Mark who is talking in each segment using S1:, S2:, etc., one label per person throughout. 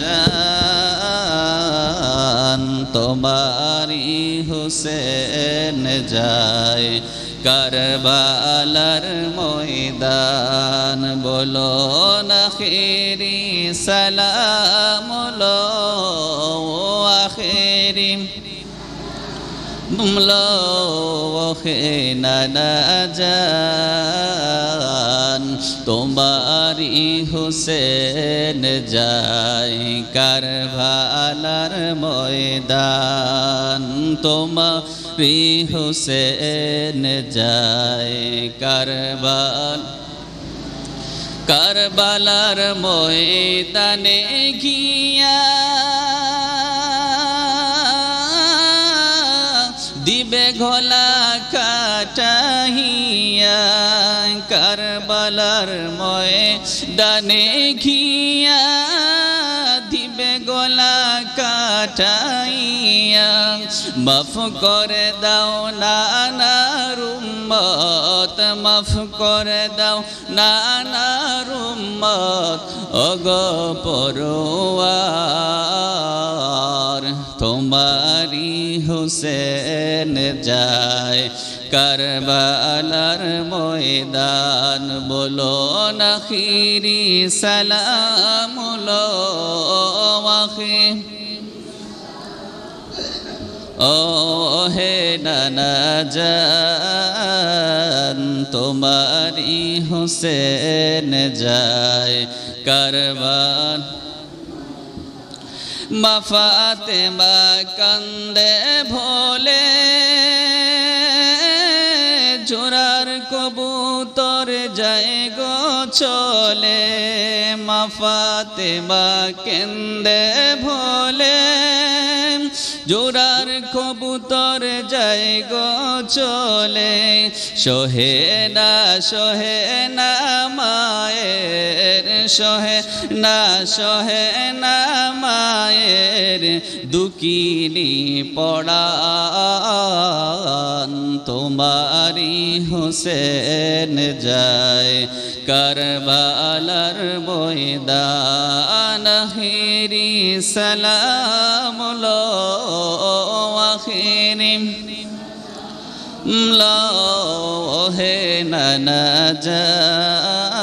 S1: জান তোমারি হুসেন যায় কারবালার ময়দান বলো নখেরি খেরি সালাম লো আখেরি। জান তোমারি হুসেন যায় কারভালার ময়দান তোমারি হুসেন যায় কারবাল কারবালার ময়দানে গিয়া দিবে ঘোলা কাটাহিয়া কারবালার ময়দানে ঘিয়া। দিবে গলা কাটাইয়া মাফ করে দাও নানা রুম্মত, মাফ করে দাও নানা রুম্মত। অগ হুসেন যায়। কারবালার ময়দান বলো নখিরি সালাম আখি ও হে নানা তোমারি হুসেন যায়। কারবান মাফাতে কান্দে ভোলে জোরার কবুতর যায় গো চলে। মাফাতে কেন্দে ভোলে জোরার কবুতর যায় গো চলে। সোহে না সোহে না মায়ের সোহে, না সহে, না মায়ের দুকিনি পড়ান। তোমারি হোসেন যায় কারবালার ময়দান হেরি সালাম লো আখিরিম হে নানা জান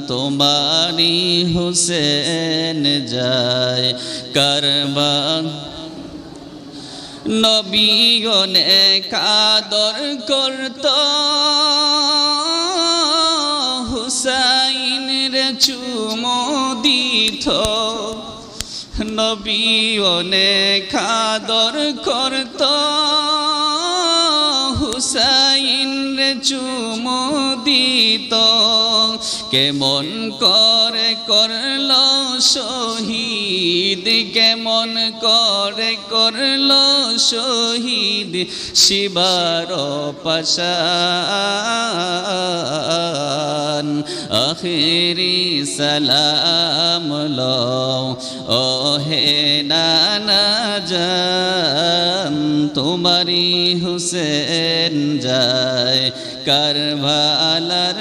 S1: তোমারি হুসেন যায় কারবান নবীগণে কাদর করত। হুসাইনের চুমো দিত। নবী অনেক খাদর করত। হুসাইন চুমো দিত। কেমন করে করল শহীদ? কেমন করে করল শহীদ? শিবার পাশান। আখেরি সালাম লও ও হে নানা জান। তোমারি হুসেন যায় কারবালার